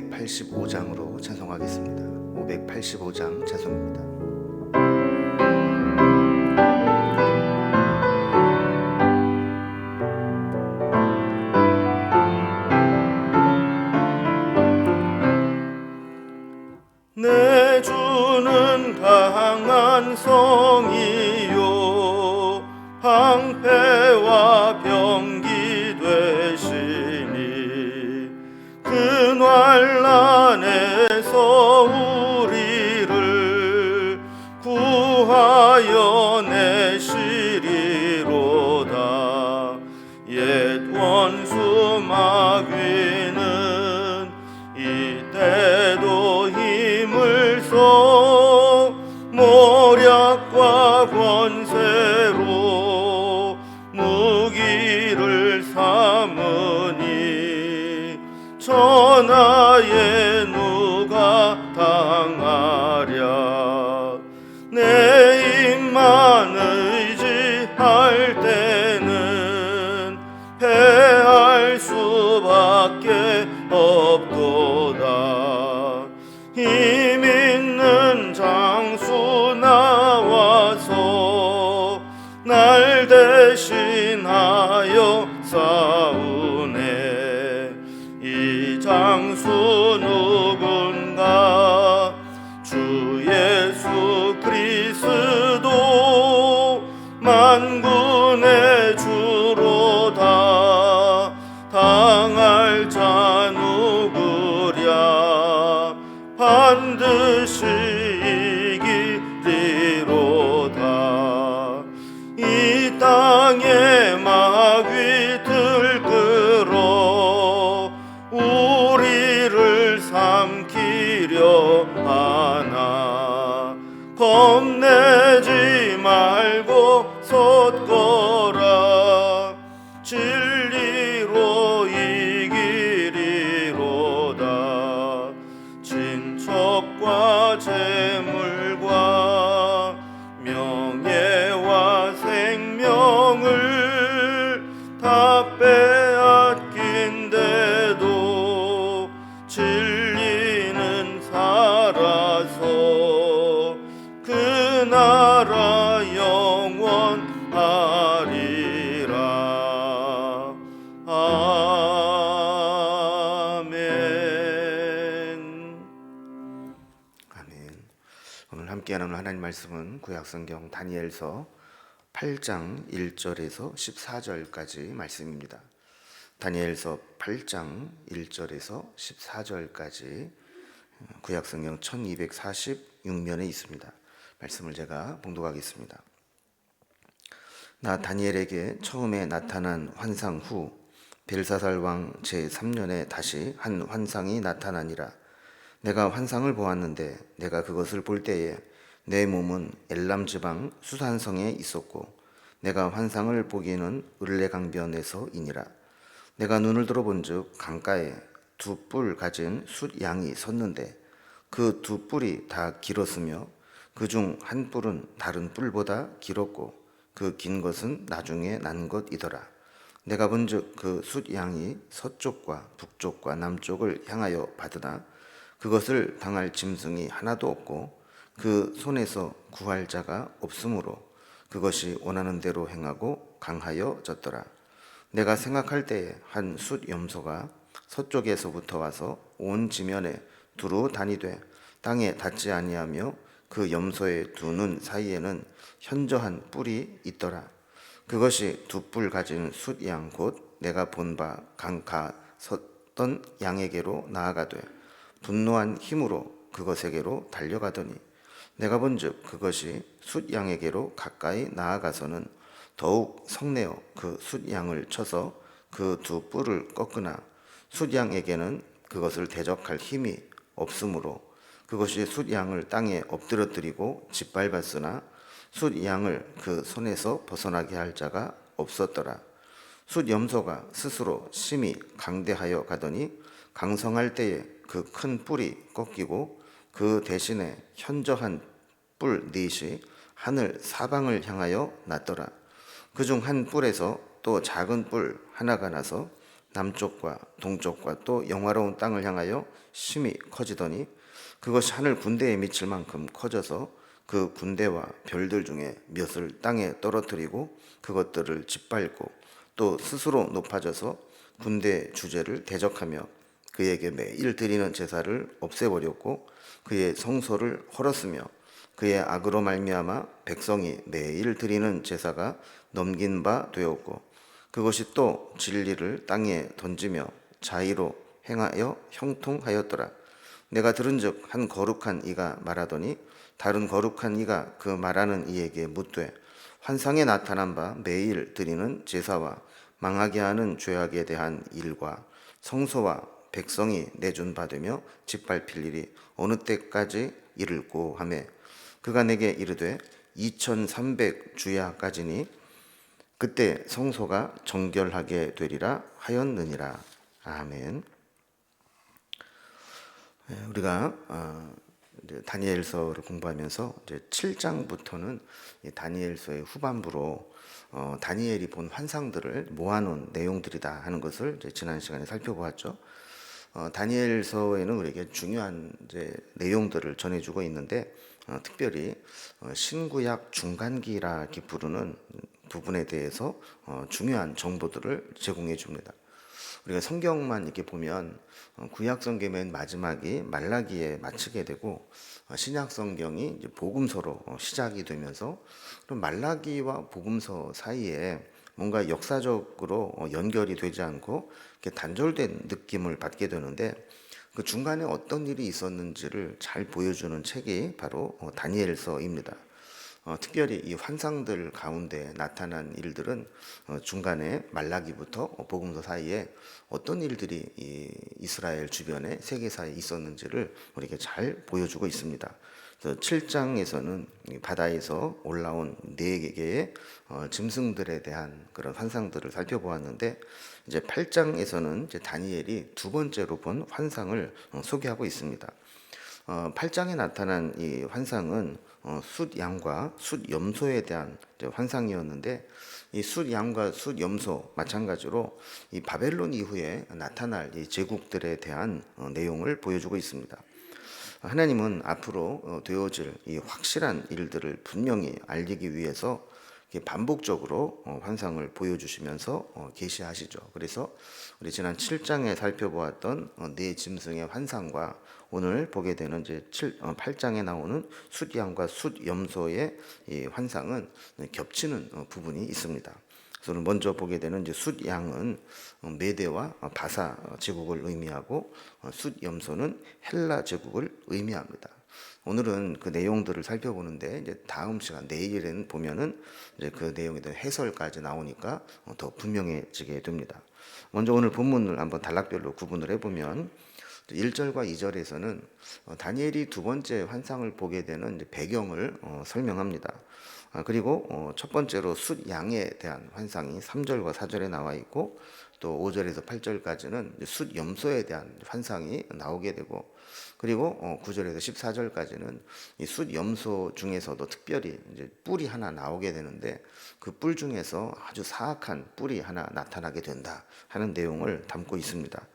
585장으로 찬송하겠습니다. 585장 찬송입니다. 구 대신하여 싸 겁내지 말고 섰 오늘 함께 나눌 하나님 말씀은 구약성경 다니엘서 8장 1절에서 14절까지 말씀입니다. 다니엘서 8장 1절에서 14절까지 구약성경 1246면에 있습니다. 말씀을 제가 봉독하겠습니다. 나 다니엘에게 처음에 나타난 환상 후 벨사살 왕 제3년에 다시 한 환상이 나타나니라. 내가 환상을 보았는데 내가 그것을 볼 때에 내 몸은 엘람 지방 수산성에 있었고 내가 환상을 보기에는 을레 강변에서이니라. 내가 눈을 들어본즉 강가에 두 뿔 가진 숫 양이 섰는데 그 두 뿔이 다 길었으며 그 중 한 뿔은 다른 뿔보다 길었고 그 긴 것은 나중에 난 것이더라. 내가 본즉 그 숫 양이 서쪽과 북쪽과 남쪽을 향하여 받으나 그것을 당할 짐승이 하나도 없고 그 손에서 구할 자가 없으므로 그것이 원하는 대로 행하고 강하여졌더라. 내가 생각할 때에 한 숫 염소가 서쪽에서부터 와서 온 지면에 두루 다니되 땅에 닿지 아니하며 그 염소의 두 눈 사이에는 현저한 뿔이 있더라. 그것이 두 뿔 가진 숫양 곧 내가 본 바 강가 섰던 양에게로 나아가되 분노한 힘으로 그것에게로 달려가더니 내가 본즉 그것이 숫양에게로 가까이 나아가서는 더욱 성내어 그 숫양을 쳐서 그 두 뿔을 꺾으나 숫양에게는 그것을 대적할 힘이 없으므로 그것이 숫양을 땅에 엎드러뜨리고 짓밟았으나 숫양을 그 손에서 벗어나게 할 자가 없었더라. 숫염소가 스스로 심히 강대하여 가더니 강성할 때에 그 큰 뿔이 꺾이고 그 대신에 현저한 뿔 넷이 하늘 사방을 향하여 났더라. 그 중 한 뿔에서 또 작은 뿔 하나가 나서 남쪽과 동쪽과 또 영화로운 땅을 향하여 심히 커지더니 그것이 하늘 군대에 미칠 만큼 커져서 그 군대와 별들 중에 몇을 땅에 떨어뜨리고 그것들을 짓밟고 또 스스로 높아져서 군대 주제를 대적하며 그에게 매일 드리는 제사를 없애버렸고 그의 성소를 헐었으며 그의 악으로 말미암아 백성이 매일 드리는 제사가 넘긴 바 되었고 그것이 또 진리를 땅에 던지며 자의로 행하여 형통하였더라. 내가 들은즉 한 거룩한 이가 말하더니 다른 거룩한 이가 그 말하는 이에게 묻되 환상에 나타난 바 매일 드리는 제사와 망하게 하는 죄악에 대한 일과 성소와 백성이 내준 받으며 짓밟힐 일이 어느 때까지 이를고 하매 그가 내게 이르되 2300 주야까지니 그때 성소가 정결하게 되리라 하였느니라 아멘. 예, 우리가 어, 다니엘서를 공부하면서 이제 7장부터는 이 다니엘서의 후반부로 어, 다니엘이 본 환상들을 모아놓은 내용들이다 하는 것을 지난 시간에 살펴보았죠. 어, 다니엘서에는 우리에게 중요한 이제 내용들을 전해주고 있는데 어, 특별히 어, 신구약 중간기라 이렇게 부르는 부분에 대해서 어, 중요한 정보들을 제공해 줍니다. 우리가 성경만 이렇게 보면 어, 구약 성경의 맨 마지막이 말라기에 마치게 되고 어, 신약 성경이 이제 복음서로 어, 시작이 되면서 그럼 말라기와 복음서 사이에 뭔가 역사적으로 어, 연결이 되지 않고 이렇게 단절된 느낌을 받게 되는데 그 중간에 어떤 일이 있었는지를 잘 보여주는 책이 바로 어, 다니엘서입니다. 어, 특별히 이 환상들 가운데 나타난 일들은 어, 중간에 말라기부터 어, 복음서 사이에 어떤 일들이 이 이스라엘 주변에 세계사에 있었는지를 우리에게 잘 보여주고 있습니다. 그래서 7장에서는 이 바다에서 올라온 네 개의 어, 짐승들에 대한 그런 환상들을 살펴보았는데 이제 8장에서는 이제 다니엘이 두 번째로 본 환상을 어, 소개하고 있습니다. 어, 8장에 나타난 이 환상은 어, 숫양과 숫염소에 대한 환상이었는데 이 숫양과 숫염소 마찬가지로 이 바벨론 이후에 나타날 이 제국들에 대한 어, 내용을 보여주고 있습니다. 하나님은 앞으로 어, 되어질 이 확실한 일들을 분명히 알리기 위해서 반복적으로 어, 환상을 보여주시면서 어, 계시하시죠. 그래서 우리 지난 7장에 살펴보았던 어, 네 짐승의 환상과 오늘 보게 되는 이제 7, 8장에 나오는 숫양과 숫염소의 이 환상은 겹치는 어, 부분이 있습니다. 그래서 먼저 보게 되는 이제 숫양은 어, 메대와 바사 제국을 의미하고 어, 숫염소는 헬라 제국을 의미합니다. 오늘은 그 내용들을 살펴보는데 이제 다음 시간 내일은 보면은 이제 그 내용에 대한 해설까지 나오니까 어, 더 분명해지게 됩니다. 먼저 오늘 본문을 한번 단락별로 구분을 해보면 1절과 2절에서는 어, 다니엘이 두 번째 환상을 보게 되는 배경을 어, 설명합니다. 아, 그리고 어, 첫 번째로 숫 양에 대한 환상이 3절과 4절에 나와 있고 또 5절에서 8절까지는 숫 염소에 대한 환상이 나오게 되고 그리고 9절에서 14절까지는 이 숫 염소 중에서도 특별히 이제 뿔이 하나 나오게 되는데 그 뿔 중에서 아주 사악한 뿔이 하나 나타나게 된다 하는 내용을 담고 있습니다.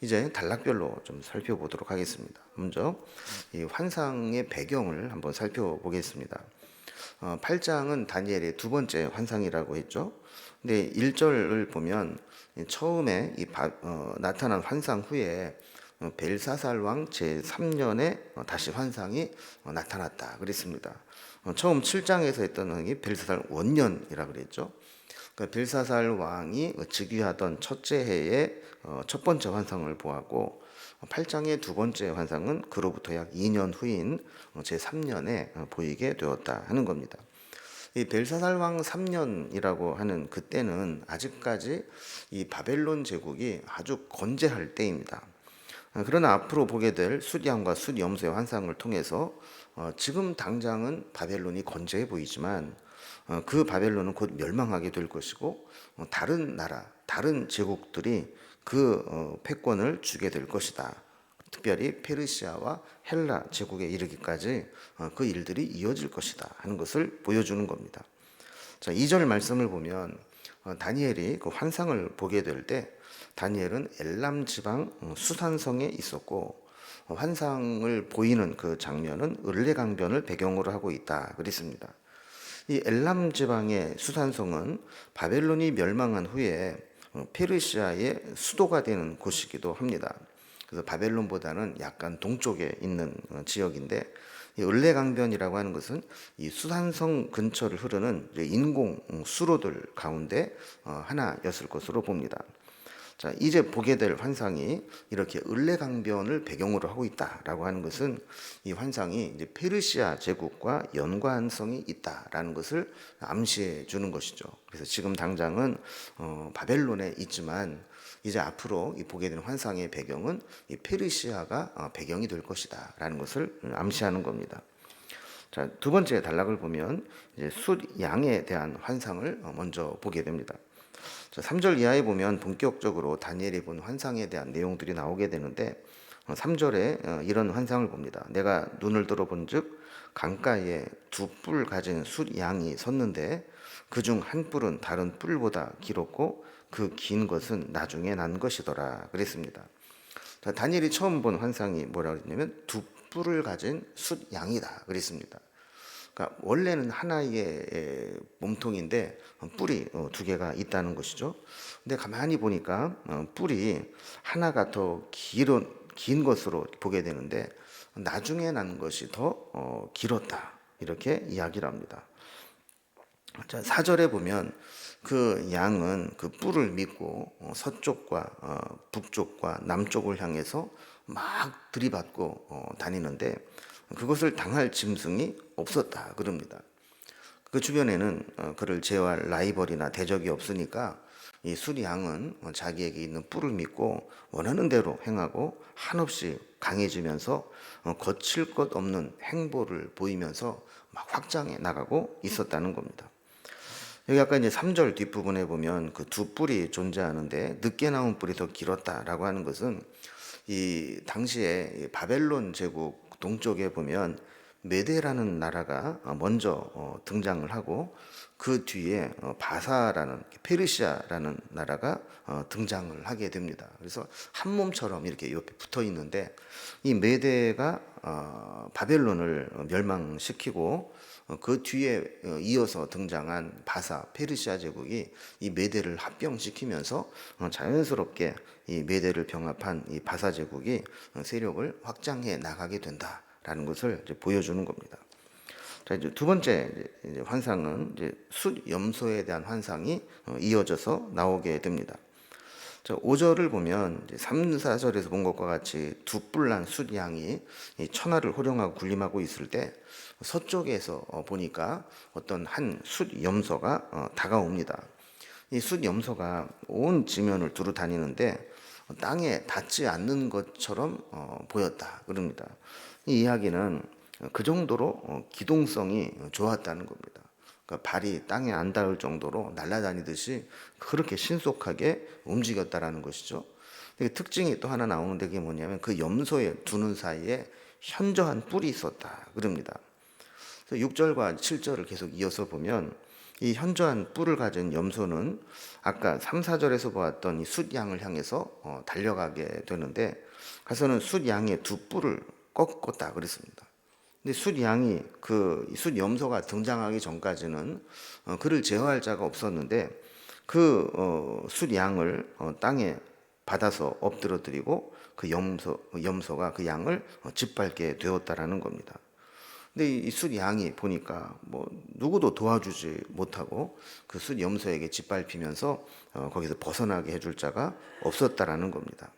이제 단락별로 좀 살펴보도록 하겠습니다. 먼저 이 환상의 배경을 한번 살펴보겠습니다. 어, 8장은 다니엘의 두 번째 환상이라고 했죠. 근데 1절을 보면 처음에 이 바, 어, 나타난 환상 후에 어, 벨사살 왕 제3년에 어, 다시 환상이 어, 나타났다 그랬습니다. 어, 처음 7장에서 했던 왕이 벨사살 원년이라 그랬죠. 그러니까 벨사살 왕이 즉위하던 첫째 해에 어, 첫 번째 환상을 보았고 8장의 두 번째 환상은 그로부터 약 2년 후인 어, 제3년에 어, 보이게 되었다 하는 겁니다. 이 벨사살 왕 3년이라고 하는 그때는 아직까지 이 바벨론 제국이 아주 건재할 때입니다. 그러나 앞으로 보게 될 숫양과 숫염소의 환상을 통해서 지금 당장은 바벨론이 건재해 보이지만 그 바벨론은 곧 멸망하게 될 것이고 다른 나라, 다른 제국들이 그 패권을 주게 될 것이다. 특별히 페르시아와 헬라 제국에 이르기까지 그 일들이 이어질 것이다 하는 것을 보여주는 겁니다. 자, 2절 말씀을 보면 다니엘이 그 환상을 보게 될 때 다니엘은 엘람 지방 어, 수산성에 있었고 어, 환상을 보이는 그 장면은 을레강변을 배경으로 하고 있다 그랬습니다. 이 엘람 지방의 수산성은 바벨론이 멸망한 후에 어, 페르시아의 수도가 되는 곳이기도 합니다. 그래서 바벨론보다는 약간 동쪽에 있는 어, 지역인데 이 을레강변이라고 하는 것은 이 수산성 근처를 흐르는 인공 수로들 가운데 하나였을 것으로 봅니다. 자, 이제 보게 될 환상이 이렇게 을레강변을 배경으로 하고 있다라고 하는 것은 이 환상이 이제 페르시아 제국과 연관성이 있다라는 것을 암시해 주는 것이죠. 그래서 지금 당장은 어, 바벨론에 있지만 이제 앞으로 이 보게 되는 환상의 배경은 이 페르시아가 어, 배경이 될 것이다라는 것을 암시하는 겁니다. 자, 두 번째 단락을 보면 이제 숫 양에 대한 환상을 어, 먼저 보게 됩니다. 자, 3절 이하에 보면 본격적으로 다니엘이 본 환상에 대한 내용들이 나오게 되는데 3절에 어, 어, 이런 환상을 봅니다. 내가 눈을 들어본 즉 강가에 두 뿔 가진 숫 양이 섰는데 그 중 한 뿔은 다른 뿔보다 길었고 그 긴 것은 나중에 난 것이더라 그랬습니다. 자, 다니엘이 처음 본 환상이 뭐라 그랬냐면 두 뿔을 가진 숫 양이다 그랬습니다. 그러니까 원래는 하나의 몸통인데 뿔이 어, 두 개가 있다는 것이죠. 근데 가만히 보니까 어, 뿔이 하나가 더 길은 긴 것으로 보게 되는데 나중에 난 것이 더 어, 길었다 이렇게 이야기를 합니다. 자, 4절에 보면 그 양은 그 뿔을 믿고 서쪽과 북쪽과 남쪽을 향해서 막 들이받고 다니는데 그것을 당할 짐승이 없었다 그럽니다. 그 주변에는 어, 그를 제어할 라이벌이나 대적이 없으니까 이 수리양은 자기에게 있는 뿔을 믿고 원하는 대로 행하고 한없이 강해지면서 어, 거칠 것 없는 행보를 보이면서 막 확장해 나가고 있었다는 겁니다. 여기 아까 이제 3절 뒷부분에 보면 그 두 뿔이 존재하는데 늦게 나온 뿔이 더 길었다라고 하는 것은 이 당시에 바벨론 제국 동쪽에 보면 메데라는 나라가 먼저 어, 등장을 하고 그 뒤에 어, 바사라는 페르시아라는 나라가 어, 등장을 하게 됩니다. 그래서 한 몸처럼 이렇게 옆에 붙어 있는데 이 메데가 바벨론을 멸망시키고 그 뒤에 이어서 등장한 바사 페르시아 제국이 이 메데를 합병시키면서 자연스럽게 이 메데를 병합한 이 바사 제국이 세력을 확장해 나가게 된다 라는 것을 보여주는 겁니다. 자 이제 두 번째 이제 환상은 이제 숫 염소에 대한 환상이 어, 이어져서 나오게 됩니다. 자 5절을 보면 이제 3, 4절에서 본 것과 같이 두 뿔난 숫 양이 천하를 호령하고 군림하고 있을 때 서쪽에서 어, 보니까 어떤 한 숫 염소가 어, 다가옵니다. 이 숫 염소가 온 지면을 두루 다니는데 땅에 닿지 않는 것처럼 어, 보였다 그럽니다. 이 이야기는 그 정도로 어, 기동성이 좋았다는 겁니다. 그러니까 발이 땅에 안 닿을 정도로 날아다니듯이 그렇게 신속하게 움직였다라는 것이죠. 특징이 또 하나 나오는데 그게 뭐냐면 그 염소의 두눈 사이에 현저한 뿔이 있었다 그럽니다. 6절과 7절을 계속 이어서 보면 이 현저한 뿔을 가진 염소는 아까 3, 4절에서 보았던 이 숫양을 향해서 어, 달려가게 되는데 가서는 숫양의 두 뿔을 꺾었다 그랬습니다. 근데 숫양이 그 숫염소가 등장하기 전까지는 어, 그를 제어할 자가 없었는데 그 어, 숫양을 어, 땅에 받아서 엎드려드리고 그 염소 염소가 그 양을 어, 짓밟게 되었다라는 겁니다. 근데 이 숫 양이 보니까 뭐 누구도 도와주지 못하고 그 숫 염소에게 짓밟히면서 어, 거기서 벗어나게 해줄 자가 없었다라는 겁니다.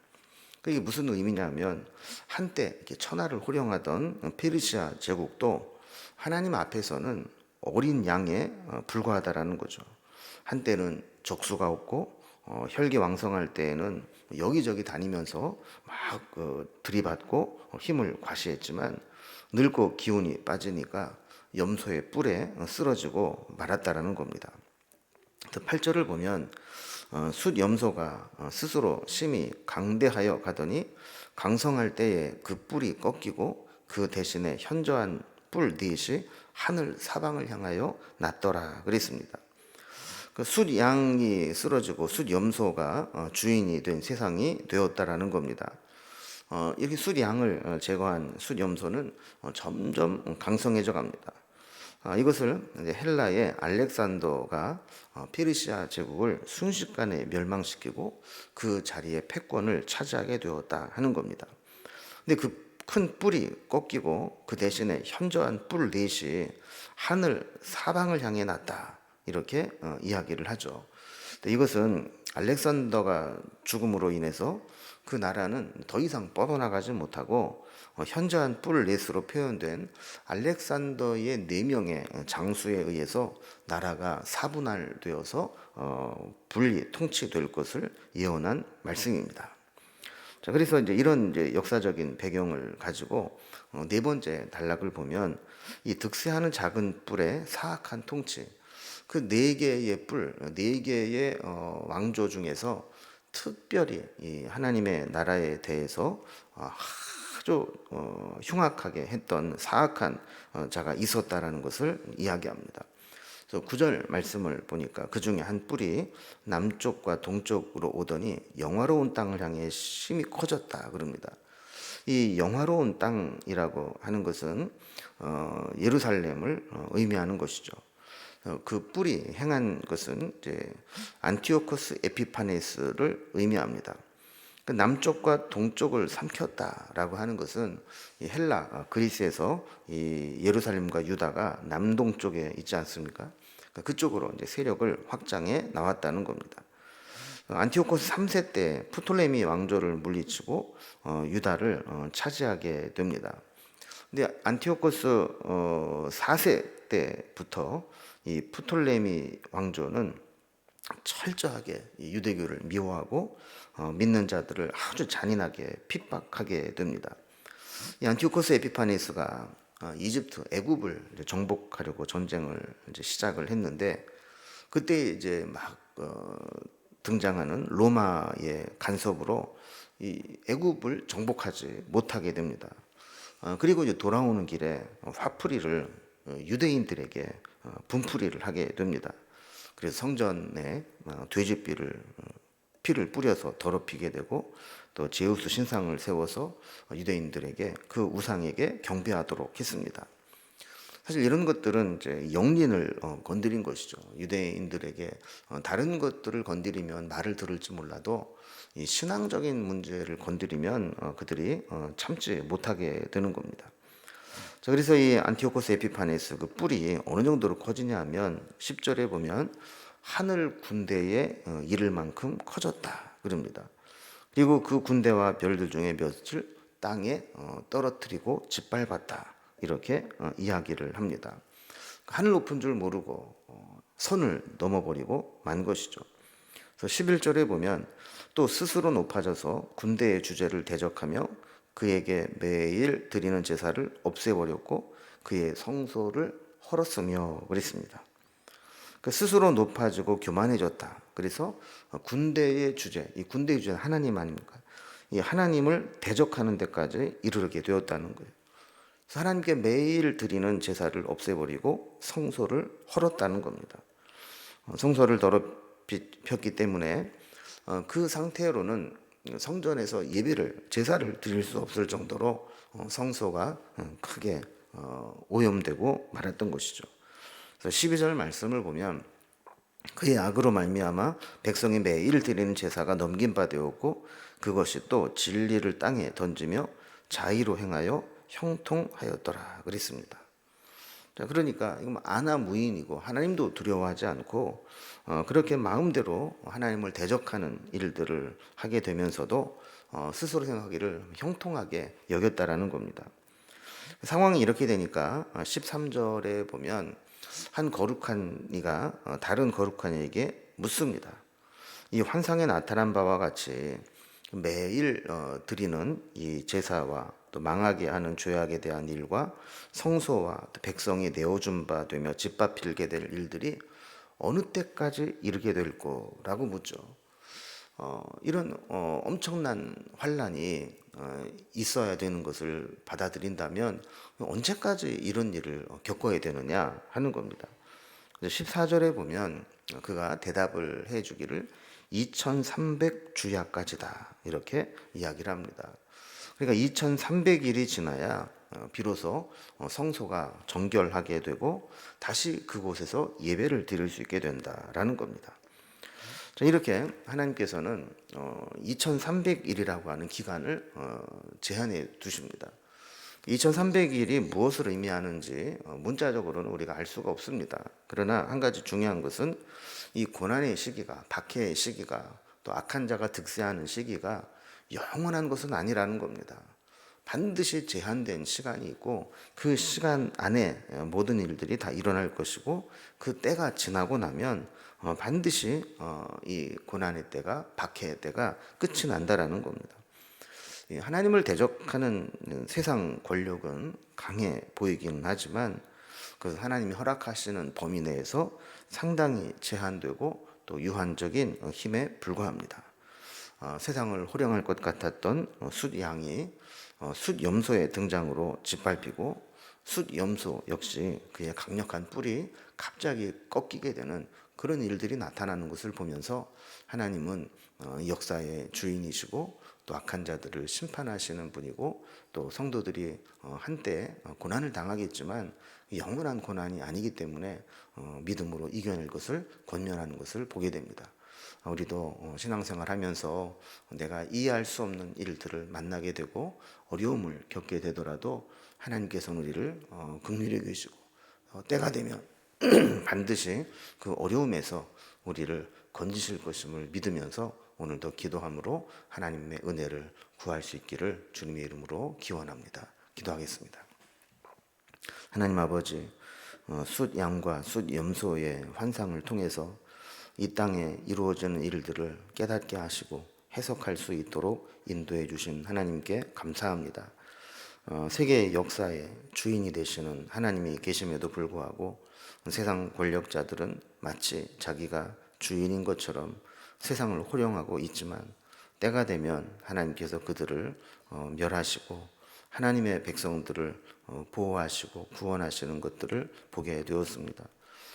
그게 무슨 의미냐면 한때 이렇게 천하를 호령하던 페르시아 제국도 하나님 앞에서는 어린 양에 어, 불과하다라는 거죠. 한때는 적수가 없고 어, 혈기 왕성할 때에는 여기저기 다니면서 막 어, 들이받고 힘을 과시했지만 늙고 기운이 빠지니까 염소의 뿔에 쓰러지고 말았다라는 겁니다. 8절을 보면 어, 숫 염소가 어, 스스로 심히 강대하여 가더니 강성할 때에 그 뿔이 꺾이고 그 대신에 현저한 뿔 넷이 하늘 사방을 향하여 났더라 그랬습니다. 그 숫 양이 쓰러지고 숫 염소가 어, 주인이 된 세상이 되었다라는 겁니다. 어, 이렇게 숫양을 어, 제거한 숫염소는 어, 점점 강성해져 갑니다. 아, 이것을 헬라의 알렉산더가 어, 페르시아 제국을 순식간에 멸망시키고 그 자리에 패권을 차지하게 되었다 하는 겁니다. 근데 그 큰 뿔이 꺾이고 그 대신에 현저한 뿔 넷이 하늘 사방을 향해 났다 이렇게 어, 이야기를 하죠. 이것은 알렉산더가 죽음으로 인해서 그 나라는 더 이상 뻗어나가지 못하고 어, 현저한 뿔 넷으로 표현된 알렉산더의 네 명의 장수에 의해서 나라가 사분할되어서 어, 분리 통치될 것을 예언한 말씀입니다. 자, 그래서 이제 이런 이제 역사적인 배경을 가지고 어, 네 번째 단락을 보면 이 득세하는 작은 뿔의 사악한 통치, 그 네 개의 뿔, 네 개의 어, 왕조 중에서 특별히 이 하나님의 나라에 대해서 어, 아주 어, 흉악하게 했던 사악한 어, 자가 있었다라는 것을 이야기합니다. 그래서 구절 말씀을 보니까 그 중에 한 뿔이 남쪽과 동쪽으로 오더니 영화로운 땅을 향해 심히 커졌다 그럽니다. 이 영화로운 땅이라고 하는 것은 어, 예루살렘을 어, 의미하는 것이죠. 어, 그 뿔이 행한 것은 안티오코스 에피파네스를 의미합니다. 그 남쪽과 동쪽을 삼켰다라고 하는 것은 이 헬라 어, 그리스에서 이 예루살렘과 유다가 남동쪽에 있지 않습니까? 그러니까 그쪽으로 이제 세력을 확장해 나왔다는 겁니다. 안티오코스 3세 때 프톨레미 왕조를 물리치고 어, 유다를 어, 차지하게 됩니다. 근데 안티오코스 어, 4세 때부터 이 프톨레미 왕조는 철저하게 유대교를 미워하고 어, 믿는 자들을 아주 잔인하게 핍박하게 됩니다. 이 안티오코스 에피파네스가 어, 이집트 애굽을 정복하려고 전쟁을 이제 시작을 했는데 그때 이제 막 어, 등장하는 로마의 간섭으로 이 애굽을 정복하지 못하게 됩니다. 어, 그리고 이제 돌아오는 길에 화풀이를 어, 유대인들에게 어, 분풀이를 하게 됩니다. 그래서 성전에 어, 돼지피를 어, 피를 뿌려서 더럽히게 되고 또 제우스 신상을 세워서 유대인들에게 그 우상에게 경배하도록 했습니다. 사실 이런 것들은 이제 영린을 어, 건드린 것이죠. 유대인들에게 어, 다른 것들을 건드리면 말을 들을지 몰라도 이 신앙적인 문제를 건드리면 어, 그들이 어, 참지 못하게 되는 겁니다. 자, 그래서 이 안티오코스 에피파네스 그 뿔이 어느 정도로 커지냐 하면 10절에 보면 하늘 군대에 어, 이를 만큼 커졌다 그럽니다. 그리고 그 군대와 별들 중에 몇을 땅에 어, 떨어뜨리고 짓밟았다. 이렇게 어, 이야기를 합니다. 하늘 높은 줄 모르고 어, 선을 넘어버리고 만 것이죠. 그래서 11절에 보면 또 스스로 높아져서 군대의 주제를 대적하며 그에게 매일 드리는 제사를 없애버렸고 그의 성소를 헐었으며 그랬습니다. 그 스스로 높아지고 교만해졌다. 그래서 군대의 주제, 이 군대의 주제 하나님 아닙니까? 이 하나님을 대적하는 데까지 이르게 되었다는 거예요. 하나님께 매일 드리는 제사를 없애버리고 성소를 헐었다는 겁니다. 어, 성소를 더럽혔기 때문에 어, 그 상태로는 성전에서 예배를 제사를 드릴 수 없을 정도로 어, 성소가 크게 오염되고 말았던 것이죠. 그래서 12절 말씀을 보면 그의 악으로 말미암아 백성이 매일 드리는 제사가 넘긴 바 되었고 그것이 또 진리를 땅에 던지며 자의로 행하여 형통하였더라 그랬습니다. 자, 그러니까 이건 아나 무인이고 하나님도 두려워하지 않고 어, 그렇게 마음대로 하나님을 대적하는 일들을 하게 되면서도 어, 스스로 생각하기를 형통하게 여겼다라는 겁니다. 상황이 이렇게 되니까 13절에 보면 한 거룩한 이가 어, 다른 거룩한 이에게 묻습니다. 이 환상에 나타난 바와 같이 매일 어, 드리는 이 제사와 또 망하게 하는 죄악에 대한 일과 성소와 백성이 내어준 바 되며 짓밟히게 될 일들이 어느 때까지 이르게 될 거라고 묻죠. 어, 이런 어, 엄청난 환란이 어, 있어야 되는 것을 받아들인다면 언제까지 이런 일을 겪어야 되느냐 하는 겁니다. 14절에 보면 그가 대답을 해주기를 2300주야까지다 이렇게 이야기를 합니다. 그러니까 2300일이 지나야 어, 비로소 어, 성소가 정결하게 되고 다시 그곳에서 예배를 드릴 수 있게 된다라는 겁니다. 자, 이렇게 하나님께서는 어, 2300일이라고 하는 기간을 어, 제한해 두십니다. 2300일이 무엇을 의미하는지 어, 문자적으로는 우리가 알 수가 없습니다. 그러나 한 가지 중요한 것은 이 고난의 시기가 박해의 시기가 또 악한 자가 득세하는 시기가 영원한 것은 아니라는 겁니다. 반드시 제한된 시간이 있고 그 시간 안에 모든 일들이 다 일어날 것이고 그 때가 지나고 나면 어, 반드시 어, 이 고난의 때가 박해의 때가 끝이 난다라는 겁니다. 이 하나님을 대적하는 세상 권력은 강해 보이기는 하지만 그 하나님이 허락하시는 범위 내에서 상당히 제한되고 또 유한적인 힘에 불과합니다. 어, 세상을 호령할 것 같았던 어, 숫양이 어, 숫염소의 등장으로 짓밟히고 숫염소 역시 그의 강력한 뿔이 갑자기 꺾이게 되는 그런 일들이 나타나는 것을 보면서 하나님은 어, 역사의 주인이시고 또 악한 자들을 심판하시는 분이고 또 성도들이 어, 한때 어, 고난을 당하겠지만 영원한 고난이 아니기 때문에 믿음으로 이겨낼 것을 권면하는 것을 보게 됩니다. 우리도 신앙생활 하면서 내가 이해할 수 없는 일들을 만나게 되고 어려움을 겪게 되더라도 하나님께서는 우리를 긍휼히 계시고 때가 되면 반드시 그 어려움에서 우리를 건지실 것임을 믿으면서 오늘도 기도함으로 하나님의 은혜를 구할 수 있기를 주님의 이름으로 기원합니다. 기도하겠습니다. 하나님 아버지, 어, 숫 양과 숫 염소의 환상을 통해서 이 땅에 이루어지는 일들을 깨닫게 하시고 해석할 수 있도록 인도해 주신 하나님께 감사합니다. 어, 세계 역사의 주인이 되시는 하나님이 계심에도 불구하고 세상 권력자들은 마치 자기가 주인인 것처럼 세상을 호령하고 있지만 때가 되면 하나님께서 그들을 어, 멸하시고 하나님의 백성들을 어, 보호하시고 구원하시는 것들을 보게 되었습니다.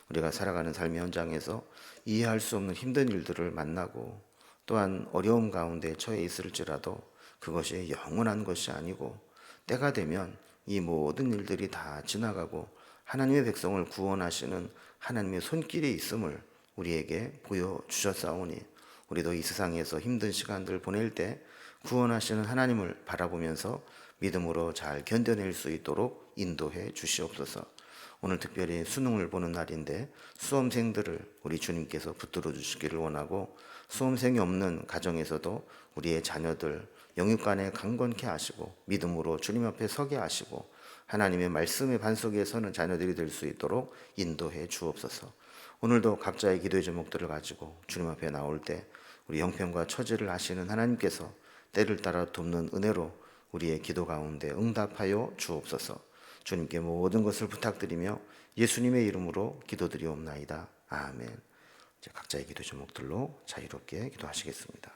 우리가 살아가는 삶의 현장에서 이해할 수 없는 힘든 일들을 만나고 또한 어려움 가운데 처해 있을지라도 그것이 영원한 것이 아니고 때가 되면 이 모든 일들이 다 지나가고 하나님의 백성을 구원하시는 하나님의 손길이 있음을 우리에게 보여주셨사오니 우리도 이 세상에서 힘든 시간들 보낼 때 구원하시는 하나님을 바라보면서 믿음으로 잘 견뎌낼 수 있도록 인도해 주시옵소서. 오늘 특별히 수능을 보는 날인데 수험생들을 우리 주님께서 붙들어 주시기를 원하고 수험생이 없는 가정에서도 우리의 자녀들 영육간에 강건케 하시고 믿음으로 주님 앞에 서게 하시고 하나님의 말씀의 반석에 서는 자녀들이 될 수 있도록 인도해 주옵소서. 오늘도 각자의 기도의 제목들을 가지고 주님 앞에 나올 때 우리 형편과 처지를 아시는 하나님께서 때를 따라 돕는 은혜로 우리의 기도 가운데 응답하여 주옵소서. 주님께 모든 것을 부탁드리며 예수님의 이름으로 기도드리옵나이다. 아멘. 각자의 기도 제목들로 자유롭게 기도하시겠습니다.